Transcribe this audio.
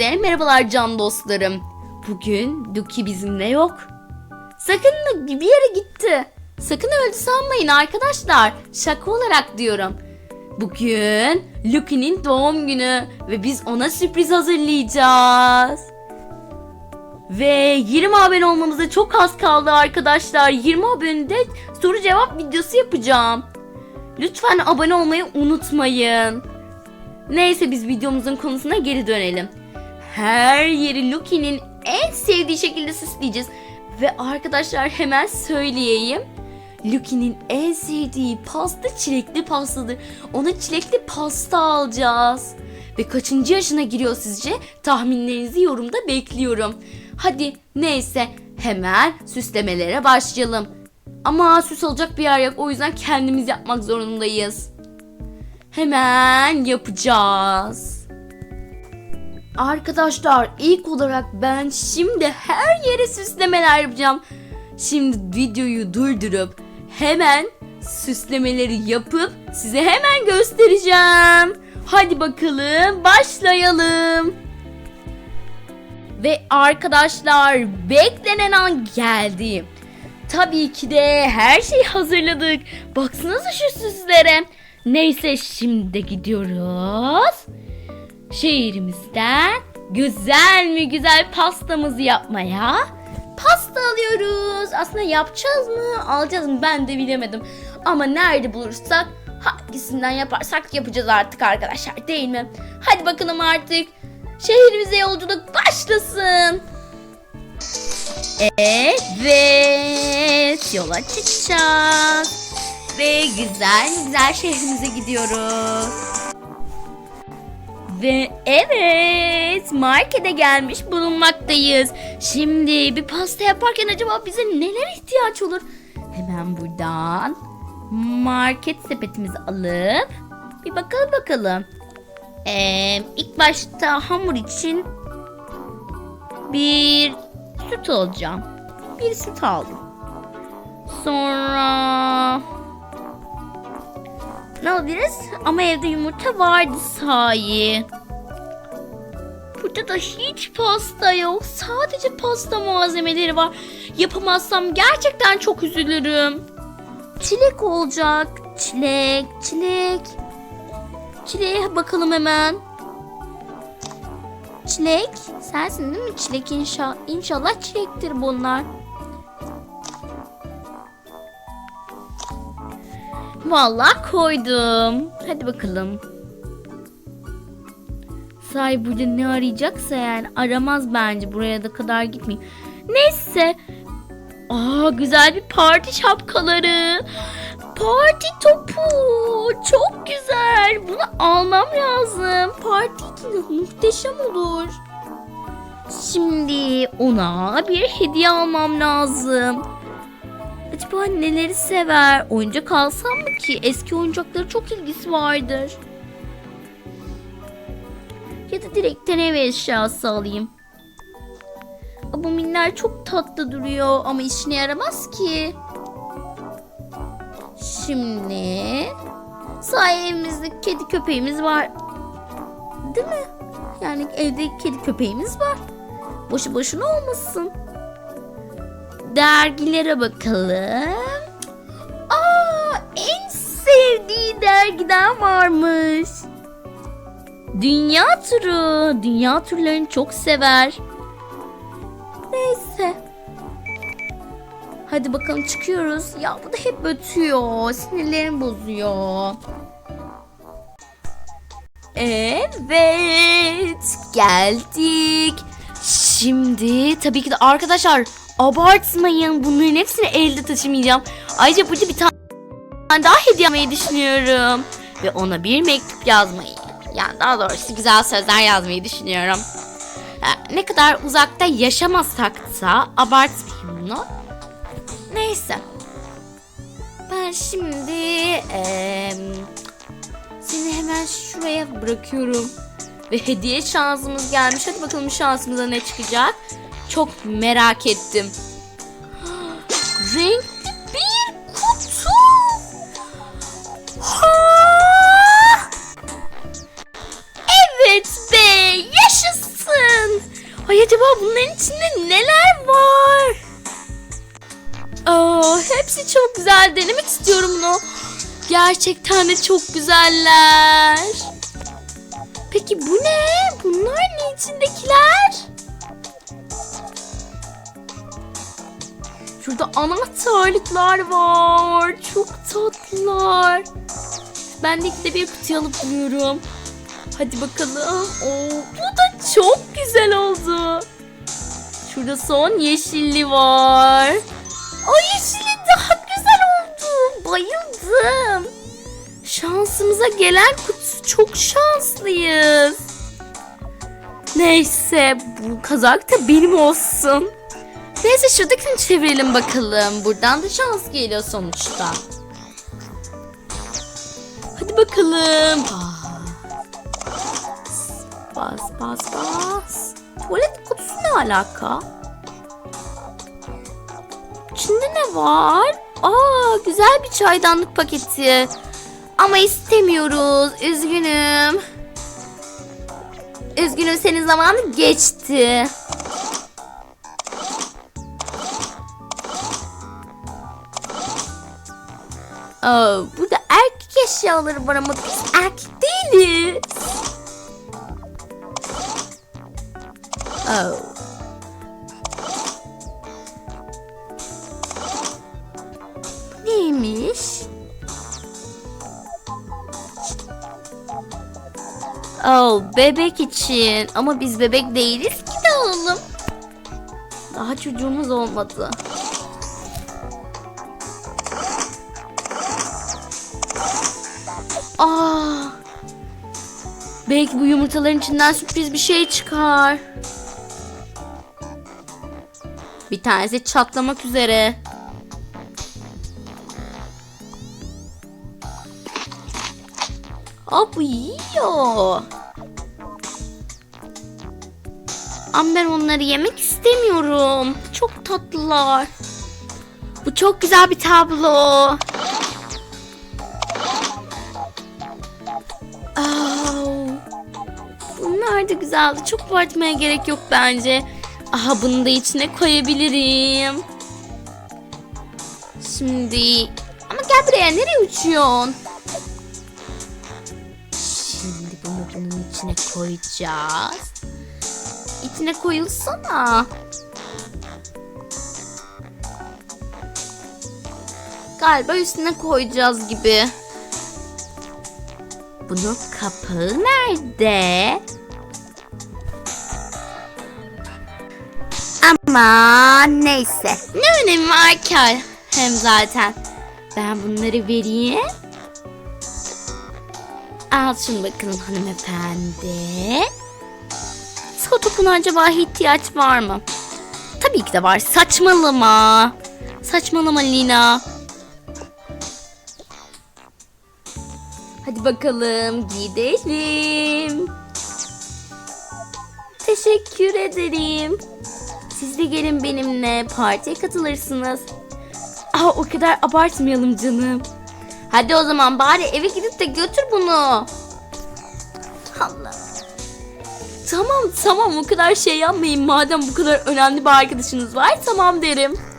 Herkese merhabalar can dostlarım. Bugün Duki bizimle yok. Sakın bir yere gitti. Sakın öldü sanmayın arkadaşlar. Şaka olarak diyorum. Bugün Luki'nin doğum günü ve biz ona sürpriz hazırlayacağız. Ve 20 abone olmamıza çok az kaldı arkadaşlar. 20 abonede soru cevap videosu yapacağım. Lütfen abone olmayı unutmayın. Neyse biz videomuzun konusuna geri dönelim. Her yeri Luki'nin en sevdiği şekilde süsleyeceğiz. Ve arkadaşlar hemen söyleyeyim. Luki'nin en sevdiği pasta çilekli pastadır. Ona çilekli pasta alacağız. Ve kaçıncı yaşına giriyor sizce? Tahminlerinizi yorumda bekliyorum. Hadi neyse hemen süslemelere başlayalım. Ama süs alacak bir yer yok o yüzden kendimiz yapmak zorundayız. Hemen yapacağız. Arkadaşlar ilk olarak ben şimdi her yere süslemeler yapacağım. Şimdi videoyu durdurup hemen süslemeleri yapıp size hemen göstereceğim. Hadi bakalım başlayalım. Ve arkadaşlar beklenen an geldi. Tabii ki de her şeyi hazırladık. Baksanıza şu süslere. Neyse şimdi de gidiyoruz. Şehrimizden güzel mi güzel pastamızı yapmaya. Pasta alıyoruz. Aslında yapacağız mı alacağız mı ben de bilemedim. Ama nerede bulursak hangisinden yaparsak yapacağız artık arkadaşlar değil mi? Hadi bakalım artık. Şehrimize yolculuk başlasın. Evet, yola çıkacağız. Ve güzel güzel şehrimize gidiyoruz. Ve evet, markete gelmiş bulunmaktayız. Şimdi bir pasta yaparken acaba bize neler ihtiyaç olur? Hemen buradan market sepetimizi alıp bir bakalım bakalım. Ee, ilk başta hamur için bir süt alacağım. Bir süt aldım. Sonra ne alabiliriz? Ama evde yumurta vardı sahi. Burada da hiç pasta yok. Sadece pasta malzemeleri var. Yapamazsam gerçekten çok üzülürüm. Çilek olacak. Çilek, çilek. Çileğe bakalım hemen. Çilek. Sensin değil mi? Çilek inşa inşallah çilektir bunlar. Vallahi koydum. Hadi bakalım. Say burada ne arayacaksa yani aramaz bence buraya da kadar gitmeyeyim. Neyse. Aa güzel bir parti şapkaları. Parti topu. Çok güzel. Bunu almam lazım. Parti için muhteşem olur. Şimdi ona bir hediye almam lazım. Acaba neleri sever? Oyuncak alsam mı ki? Eski oyuncaklara çok ilgisi vardır. Ya da direkten ev eşyası alayım. Bu minler çok tatlı duruyor ama işine yaramaz ki. Şimdi sahi evimizde kedi köpeğimiz var. Değil mi? Yani evde kedi köpeğimiz var. Boşu boşuna olmasın. Dergilere bakalım. Aa, en sevdiği dergiden varmış. Dünya turu. Dünya turlarını çok sever. Neyse. Hadi bakalım çıkıyoruz. Ya bu da hep ötüyor. Sinirlerim bozuyor. Evet. Geldik. Şimdi tabii ki de arkadaşlar abartmayın. Bunların hepsini elde taşımayacağım. Ayrıca burada bir tane daha hediye almayı düşünüyorum. Ve ona bir mektup yazmayı. Yani daha doğrusu güzel sözler yazmayı düşünüyorum. Ha, Ne kadar uzakta yaşamasak da abartmayayım bunu. Neyse. Ben şimdi eee, seni hemen şuraya bırakıyorum. Ve hediye şansımız gelmiş. Hadi bakalım şansımıza ne çıkacak. Çok merak ettim. Renkli bir kutu. Evet be yaşasın. Ay acaba bunların içinde neler var? Aa, hepsi çok güzel. Denemek istiyorum bunu. Gerçekten de çok güzeller. Peki bu ne? Bunlar ne içindekiler? Şurada anahtarlıklar var. Çok tatlılar. Ben de ikide bir kutuya alıp buluyorum. Hadi bakalım. Oo, bu da çok güzel oldu. Şurada son yeşilli var. O yeşili daha güzel oldu. Bayıldım. Şansımıza gelen kutu çok şanslıyız. Neyse bu kazak da benim olsun. Neyse şuradakini çevirelim bakalım. Buradan da şans geliyor sonuçta. Hadi bakalım. Bas bas bas. Tuvalet kutusu ne alaka? İçinde ne var? Aa güzel bir çaydanlık paketi. Ama istemiyoruz. Üzgünüm. Üzgünüm senin zamanı geçti. Aa, burada erkek eşyaları var ama biz erkek değiliz. Oh. Neymiş? Oh, bebek için. Ama biz bebek değiliz ki de alalım. Daha çocuğumuz olmadı. Belki bu yumurtaların içinden sürpriz bir şey çıkar. Bir tanesi çatlamak üzere. Aa bu yiyor. Ama ben onları yemek istemiyorum. Çok tatlılar. Bu çok güzel bir tablo. Bunlar da güzeldi. Çok abartmaya gerek yok bence. Aha bunu da içine koyabilirim. Şimdi ama gel buraya nereye uçuyorsun? Şimdi bunu bunun içine koyacağız. İçine koyulsana. Galiba üstüne koyacağız gibi. Bunun kapağı nerede? Ama neyse. Ne önemi var ki? Hem zaten. Ben bunları vereyim. Al şunu bakalım hanımefendi. Topuna acaba ihtiyaç var mı? Tabii ki de var. Saçmalama. Saçmalama Lina. Bakalım gidelim. Teşekkür ederim. Siz de gelin benimle partiye katılırsınız. Aa, o kadar abartmayalım canım. Hadi o zaman bari eve gidip de götür bunu. Allah. Tamam tamam o kadar şey yapmayın madem bu kadar önemli bir arkadaşınız var tamam derim.